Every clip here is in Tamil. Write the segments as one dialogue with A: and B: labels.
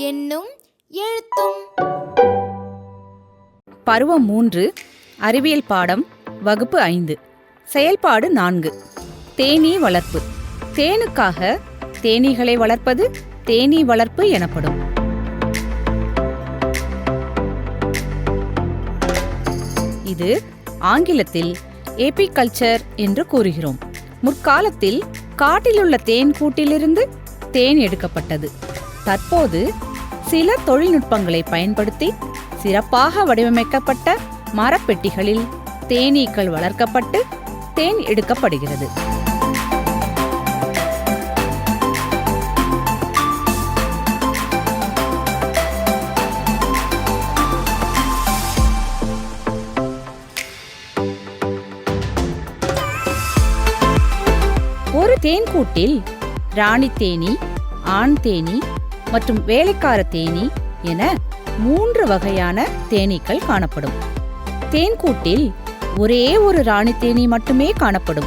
A: என்னும் எழுத்தும்
B: பருவம் மூன்று அறிவியல் பாடம் வகுப்பு ஐந்து செயல்பாடு நான்கு. தேனீ வளர்ப்பு. தேனுக்காக தேனீகளை வளர்ப்பது தேனீ வளர்ப்பு எனப்படும். இது ஆங்கிலத்தில் ஏபிகல்ச்சர் என்று கூறுகிறோம். முற்காலத்தில் காட்டிலுள்ள தேன் கூட்டிலிருந்து தேன் எடுக்கப்பட்டது. தற்போது சில தொழில்நுட்பங்களை பயன்படுத்தி சிறப்பாக வடிவமைக்கப்பட்ட மரப்பெட்டிகளில் தேனீக்கள் வளர்க்கப்பட்டு தேன் எடுக்கப்படுகிறது. தேன்கூட்டில் ராணி தேனி ஆண் தேனீ மற்றும் வேலைக்கார தேனீ என மூன்று வகையான தேனீக்கள் காணப்படும். தேன்கூட்டில் ஒரே ஒரு ராணி தேனி மட்டுமே காணப்படும்.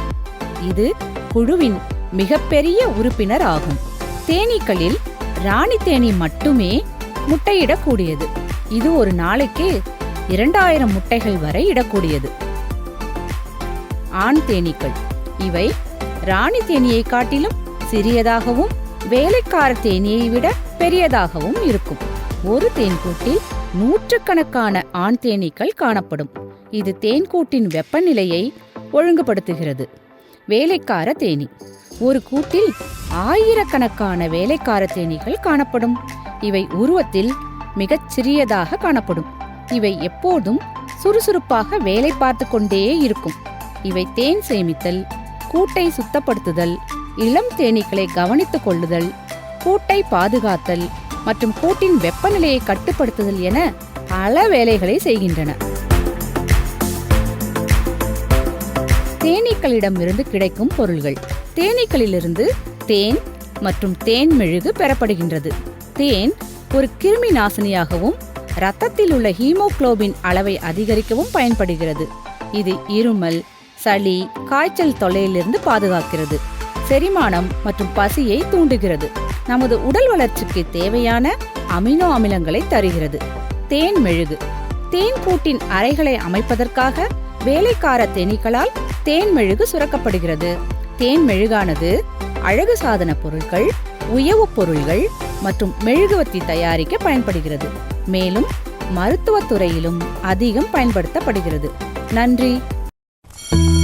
B: இது குழுவின் மிகப்பெரிய உறுப்பினர் ஆகும். தேனீக்களில் ராணி தேனி மட்டுமே முட்டையிடக்கூடியது. இது ஒரு நாளைக்கு இரண்டாயிரம் முட்டைகள் வரை இடக்கூடியது. ஆண் தேனீக்கள் இவை ராணி தேனியை காட்டிலும் சிறியதாகவும் வேலைக்கார தேனியை விட பெரியதாகவும் இருக்கும். ஒரு தேன்கூட்டில் நூற்றுக்கணக்கான ஆண் தேனீக்கள் காணப்படும். இது தேன்கூட்டின் வெப்பநிலையை ஒழுங்குபடுத்துகிறது. வேலைக்கார தேனீ. ஒரு கூட்டில் ஆயிரக்கணக்கான வேலைக்கார தேனீக்கள் காணப்படும். இவை உருவத்தில் மிகச் சிறியதாக காணப்படும். இவை எப்போதும் சுறுசுறுப்பாக வேலை பார்த்து கொண்டே இருக்கும். இவை தேன் சேமித்தல் கூட்டை சுத்தப்படுத்துதல் இளம் தேனீக்களை கவனித்துக் கொள்ளுதல் கூட்டை பாதுகாத்தல் மற்றும் கூட்டின் வெப்பநிலையை கட்டுப்படுத்துதல் என பல வேலைகளை செய்கின்றன. தேனீக்களிடமிருந்து கிடைக்கும் பொருள்கள். தேனீக்களிலிருந்து தேன் மற்றும் தேன் மெழுகு பெறப்படுகின்றது. தேன் ஒரு கிருமி நாசினியாகவும் இரத்தத்தில் உள்ள ஹீமோகுளோபின் அளவை அதிகரிக்கவும் பயன்படுகிறது. இது இருமல் சளி காய்ச்சல் தொல்லையிலிருந்து பாதுகாக்கிறது. செரிமானம் மற்றும் பசியை தூண்டுகிறது. நமது உடல் வளர்ச்சிக்கு தேவையான அமினோ அமிலங்களை தருகிறது. தேன் மெழுகு. தேன் கூட்டின் அறைகளை அமைப்பதற்காக வேலைக்கார தேனீக்களால் தேன் மெழுகு சுரக்கப்படுகிறது. தேன் மெழுகானது அழகு சாதன பொருட்கள் உயவுப் பொருள்கள் மற்றும் மெழுகுவர்த்தி தயாரிக்க பயன்படுகிறது. மேலும் மருத்துவத் துறையிலும் அதிகம் பயன்படுத்தப்படுகிறது. நன்றி. Thank you.